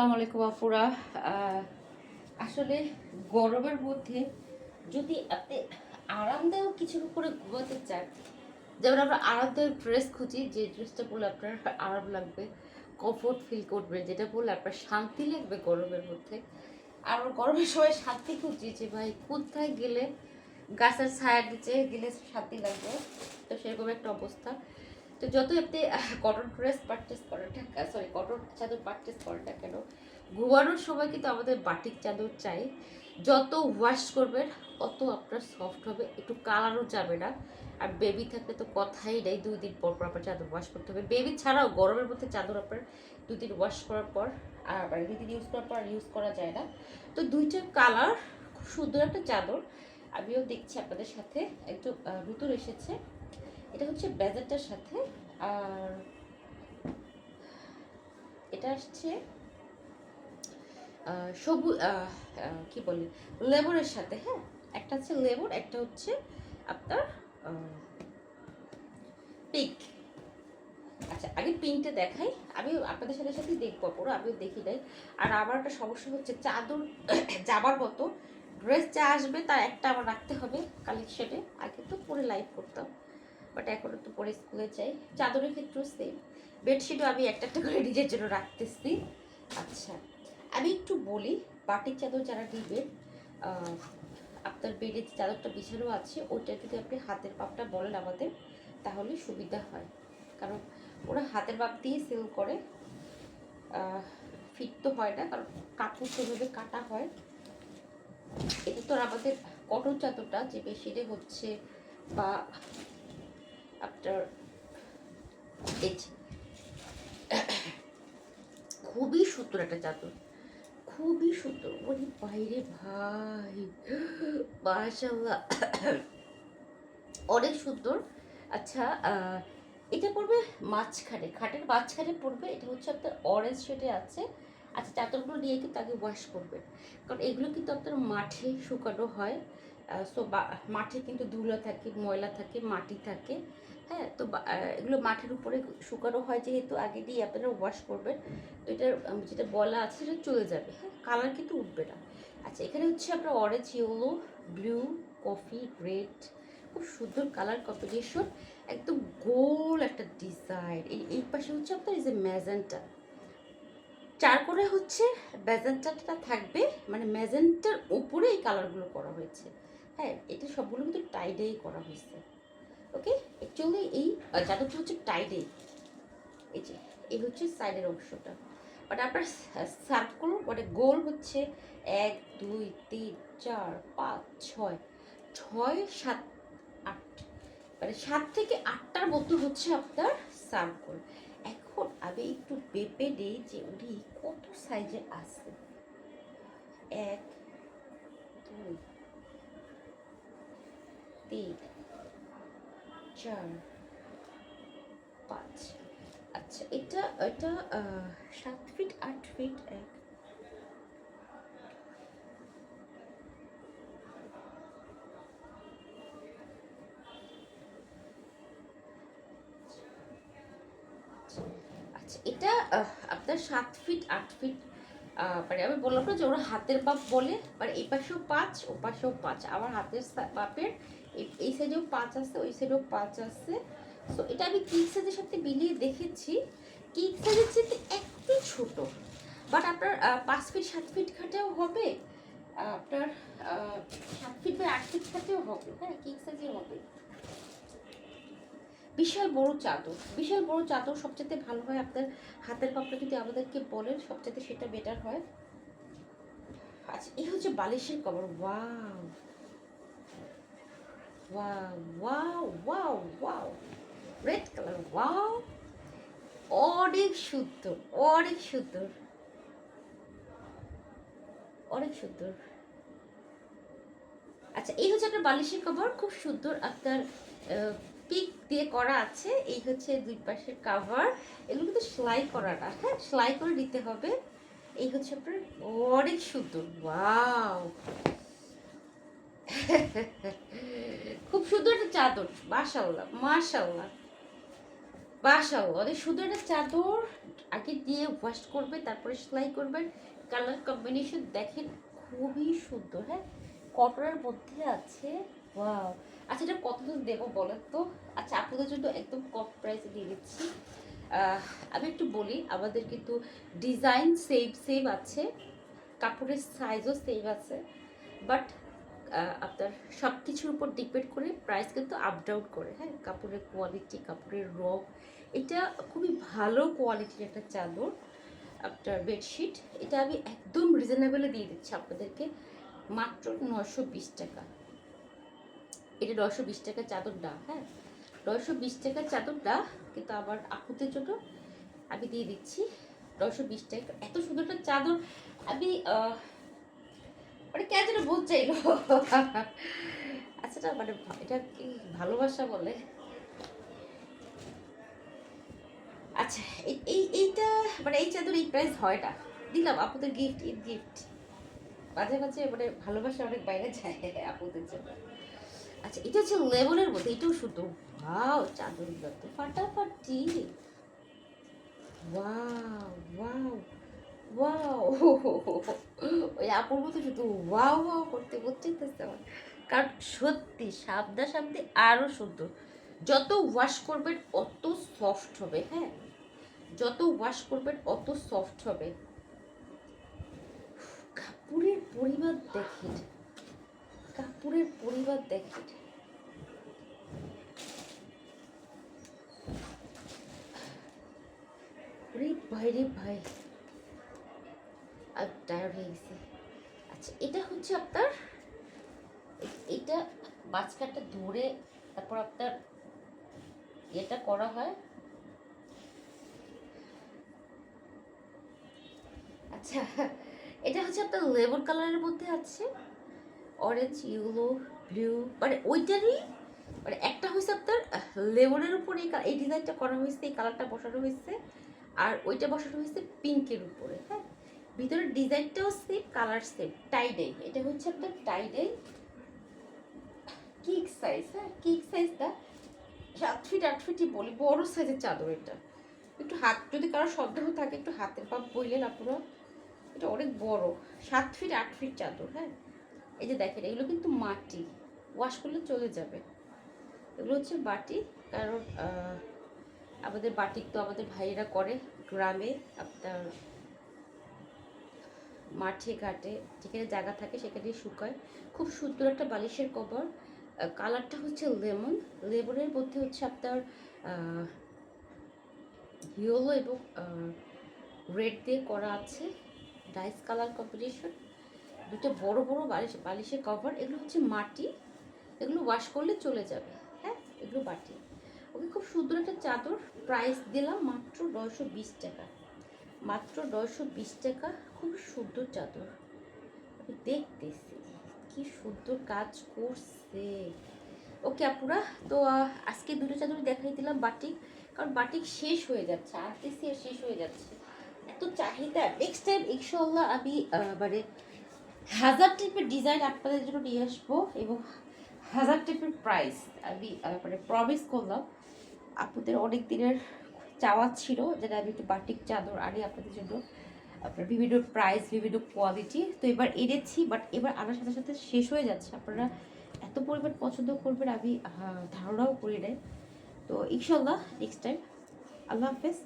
আসসালামু আলাইকুম আপুরা। আসলে গরমের মধ্যে যদি আপনি আরামদায়ক কিছুর উপরে ঘুমাতে চান, যেমন আমরা আরামদায়ক ড্রেস খুঁজি, যে ড্রেসটা পরলে আপনার আরাম লাগবে কমফোর্ট ফিল করবে, যেটা পরলে আপনার শান্তি লাগবে গরমের মধ্যে। আর গরমের সময় শান্তি খুঁজি যে, ভাই, কোথায় গেলে গাছের ছায়ার নিচে গেলে শান্তি লাগবে? তো সেরকম একটা অবস্থা। তো যত আপনি কটন ড্রেস পারচেস করেন সরি কটন চাদর পারচেস করেন না কেন, ঘুমানোর সময় কিন্তু আমাদের বাটিক চাদর চাই। যত ওয়াশ করবেন, অত আপনার সফট হবে, একটু কালারও যাবে না। আর বেবি থাকলে তো কথাই নেই, দুই দিন পর পর আপনার চাদর ওয়াশ করতে হবে। বেবি ছাড়াও গরমের মধ্যে চাদর আপনার দুই দিন ওয়াশ করার পর, আর মানে দুই দিন ইউজ করার পর ইউজ করা যায় না। তো দুইটা কালার খুব সুন্দর একটা চাদর। আমিও দেখছি আপনাদের সাথে, একটু নতুন এসেছে। এটা হচ্ছে ব্যাজারটার সাথে আর এটা আসছে আহ, কি বলে লেবুরের সাথে হ্যাঁ? একটা হচ্ছে লেবুর একটা হচ্ছে আপনার পিক আচ্ছা আগে পিঙ্কটা দেখাই আমি আপনাদের সাথে সাথে দেখব পুরো আমিও দেখি নাই। আর আমার একটা সমস্যা হচ্ছে চাদর যাবার মতো ড্রেস যা আসবে তার একটা আমার রাখতে হবে কালেকশনে আগে তো পরে লাইভ করতাম। বাট এখন একটু পরে স্কুলে যাই। চাদরের ক্ষেত্রেও সেম বেডশিটও আমি একটা একটা করে নিজের জন্য রাখতেছি। আচ্ছা আমি একটু বলি, বাটিক চাদর যারা নেবেন আপনার বেডে যে চাদরটা বিছানো আছে, ওইটা যদি আপনি হাতের পাপটা বলেন আমাদের, তাহলে সুবিধা হয়। কারণ ওরা হাতের পাপ দিয়ে সেল করে। ফিট তো হয় না, কারণ কাপড় সেভাবে কাটা হয়। এটা তো আমাদের কটন চাদরটা, যে বেশিরে হচ্ছে, বা এই যে, খুবই সুন্দর একটা চাদর। খুবই সুন্দর। ওরে বাইরে ভাই। মাশাল্লাহ অনেক সুন্দর। আচ্ছা এটা পড়বে মাঝখানে। খাটের মাঝখানে পড়বে। এটা হচ্ছে আপনার অরেঞ্জ শেডে আছে। আচ্ছা চাদরগুলো নিয়ে কিন্তু আগে ওয়াশ করবেন। কারণ এগুলো কিন্তু আপনার মাঠে শুকানো হয়। সো মাঠে কিন্তু ধুলো থাকে ময়লা থাকে মাটি থাকে। হ্যাঁ তো এগুলো মাঠের উপরে শুকানো হয় যেহেতু, আগে দিয়ে আপনারা ওয়াশ করবেন। তো এটার যেটা বলা আছে সেটা চলে যাবে। হ্যাঁ কালার কিন্তু উঠবে না। আচ্ছা এখানে হচ্ছে আপনার orange yellow blue coffee red খুব সুন্দর কালার কম্বিনেশন একদম গোল একটা ডিজাইন এই এই পাশে হচ্ছে আপনার এই যে ম্যাজেন্টা চার করে হচ্ছে ম্যাজেন্টাটা থাকবে মানে ম্যাজেন্টার উপরে এই কালারগুলো করা হয়েছে। হ্যাঁ এটা সবগুলো কিন্তু টাইডেই করা হয়েছে। ওকে? অ্যাকচুয়ালি এই চাদরটা হচ্ছে টাইডে এই। যে, এই হচ্ছে সাইডের অংশটা। বাট আপনার সার্কেল মানে গোল হচ্ছে এক, দুই, তিন, চার, পাঁচ, ছয়। ছয়, সাত, আট। মানে সাত থেকে আটটার মতো হচ্ছে আপনার সার্কেল এখন আমি একটু পেপে দিই যে উনি কত সাইজে আছে। এক, দুই, তিন চার পাঁচ আচ্ছা এটা এটা সাত ফিট আট ফিট এক। আচ্ছা এটা আপনার সাত ফিট আট ফিট মানে আমি বললাম না যে ওরা হাতের পাপ বলে মানে এই পাশেও পাঁচ, ও পাশেও পাঁচ। আমার হাতের পাপের এই- সাইডেও পাঁচ আছে, ওই সাইডেও পাঁচ আছে। সো এটা আমি কিক সাইজের সাথে মিলিয়ে দেখেছি। কিক সাইজের চেয়ে একটু ছোট। বাট আপনার পাঁচ ফিট সাত ফিট খাটেও হবে। আপনার সাত ফিট বা আট ফিট খাটেও হবে। হ্যাঁ কিক সাইজে হবে। বিশাল বড় চাদর। বিশাল বড় চাদর সবচেয়ে ভালো হয় আপনার হাতের পাপটা যদি আমাদেরকে বলেন সবচেয়ে সেটা বেটার হয়। আচ্ছা এই হচ্ছে বালিশের cover. Wow wow wow wow wow red colour wow অনেক সুন্দর অনেক সুন্দর অনেক সুন্দর আচ্ছা এই হচ্ছে আপনার বালিশের কভার, খুব সুন্দর আপনার পিক দিয়ে করা আছে। এই হচ্ছে দুই পাশের কাভার। এগুলো কিন্তু সেলাই করা না হ্যাঁ সেলাই করে নিতে হবে। এই হচ্ছে আপনার অনেক সুন্দর ওয়াও খুব সুন্দর একটা চাদর মাশাল্লাহ মাশাল্লাহ বাসাও অনেক সুন্দর একটা চাদর, আগে দিয়ে ওয়াশ করবে, তারপরে সেলাই করবেন কালার কম্বিনেশন দেখেন, খুবই সুন্দর হ্যাঁ? কটনের মধ্যে আছে, ওয়াও। আচ্ছা এটা কত দেবো বলেন তো? আচ্ছা আপনাদের জন্য একদম কম প্রাইসে দিয়ে দিচ্ছি। আমি একটু বলি, আমাদের কিন্তু ডিজাইন সেম সেম আছে, কাপড়ের সাইজও সেম আছে বাট আপনার সব কিছুর উপর ডিপেন্ড করে প্রাইস কিন্তু আপ ডাউন করে। হ্যাঁ কাপড়ের কোয়ালিটি কাপড়ের রং, এটা খুবই ভালো কোয়ালিটির একটা চাদর, আপনার বেডশিট এটা আমি একদম রিজনেবলে দিয়ে দিচ্ছি আপনাদেরকে। মাত্র নশো বিশ টাকা। এটা নশো বিশ টাকা চাদরটা হ্যাঁ? নশো বিশ টাকার চাদরটা কিন্তু আমার আপুদের জন্য আমি দিয়ে দিচ্ছি। নশো বিশ টাকা, এত সুন্দর একটা চাদর। আমি মানে কে যেন বলতে চাইলো? আচ্ছা মানে এটা কি ভালোবাসা বলে? আচ্ছা এই- এই, এইটা মানে এই চাদর এই প্রাইস হয় না দিলাম, আপুদের গিফট ঈদ গিফট মাঝে মাঝে মানে ভালোবাসা অনেক বাইরে যায় আপুদের জন্য। আচ্ছা এটা হচ্ছে লেমনের মধ্যে এটাও শুধু চাদরগুলো তো ফাটাফাটি। Wow wow. ওয়াও ওই আপুর মতো শুধু ওয়াও ওয়াও করতে বুঝতেছে আমার কারণ সত্যি সাবদা সাবদি আরও সুন্দর। যত ওয়াশ করবেন, অত সফট হবে হ্যাঁ? যত ওয়াশ করবেন, অত সফট হবে। কাপড়ের পরিমাণ দেখেন। কাপড়ের পরিমাণ দেখেন। রে ভাই রে ভাই। আর টায়ার্ড হয়ে গেছি আচ্ছা এটা হচ্ছে আপনার, এটা মাঝখানটা ধরে তারপর আপনার এটা করা হয়। আচ্ছা এটা হচ্ছে আপনার লেমন কালারের মধ্যে আছে। অরেঞ্জ ইয়েলো ব্লু মানে ওইটারই মানে একটা হয়েছে আপনার লেমনের উপরে এই ডিজাইনটা করা হয়েছে, এই কালারটা বসানো হয়েছে। আর ওইটা বসানো হয়েছে পিঙ্কের উপরে হ্যাঁ? ভিতরের ডিজাইনটাও সেম কালার সেম টাইডে এটা হচ্ছে আপনার টাইডে কিক সাইজ হ্যাঁ কিক সাইজটা সাত ফিট আট ফিটই বলি, বড় সাইজের চাদর এটা। একটু হাত, যদি কারও সন্দেহ থাকে, একটু হাতের পাপ বইলেন আপনারা এটা অনেক বড়। সাত ফিট আট ফিট চাদর হ্যাঁ। এই যে দেখেন, এগুলো কিন্তু মাটি। ওয়াশ করলে চলে যাবে। এগুলো হচ্ছে বাটি। কারণ আমাদের বাটিক তো আমাদের ভাইয়েরা করে গ্রামে। আপনার মাঠে, ঘাটে যেখানে জায়গা থাকে সেখানে শুকায়। খুব সুন্দর একটা বালিশের কভার কালারটা হচ্ছে লেমন। লেমনের মধ্যে হচ্ছে আপনার ইয়েলো এবং রেড দিয়ে করা আছে। ডাইস কালার কম্বিনেশন দুটো বড় বড় বালিশ, বালিশের কভার। এগুলো হচ্ছে মাটি। এগুলো ওয়াশ করলে চলে যাবে। হ্যাঁ এগুলো বাটি ওকে, খুব সুন্দর একটা চাদর। প্রাইস দিলাম মাত্র নয়শো বিশ টাকা। মাত্র নয়শো বিশ টাকা। খুব সুন্দর চাদর। দেখতেছি, কি সুন্দর কাজ করছে। ওকে আপুরা তো আজকে দুটো চাদর দেখাই দিলাম বাটিক, কারণ বাটিক শেষ হয়ে যাচ্ছে আনতেছি আর শেষ হয়ে যাচ্ছে। এত চাহিদা নেক্সট টাইম ইনশাল্লাহ আমি মানে হাজার টাইপের ডিজাইন আপনাদের জন্য নিয়ে আসব এবং হাজার টাইপের প্রাইস আমি মানে প্রমিস করলাম। আপুদের অনেক দিনের চাওয়া ছিল যেটা আমি একটু বাটিক চাদর আনি আপনাদের জন্য। আপনার বিভিন্ন প্রাইস বিভিন্ন কোয়ালিটি তো এবার এনেছি বাট এবার আনার সাথে সাথে শেষ হয়ে যাচ্ছে। আপনারা এত পরিমাণ পছন্দ করবেন, আমি ধারণাও করি নাই। তো ইনশাল্লাহ নেক্সট টাইম আল্লাহ হাফেজ।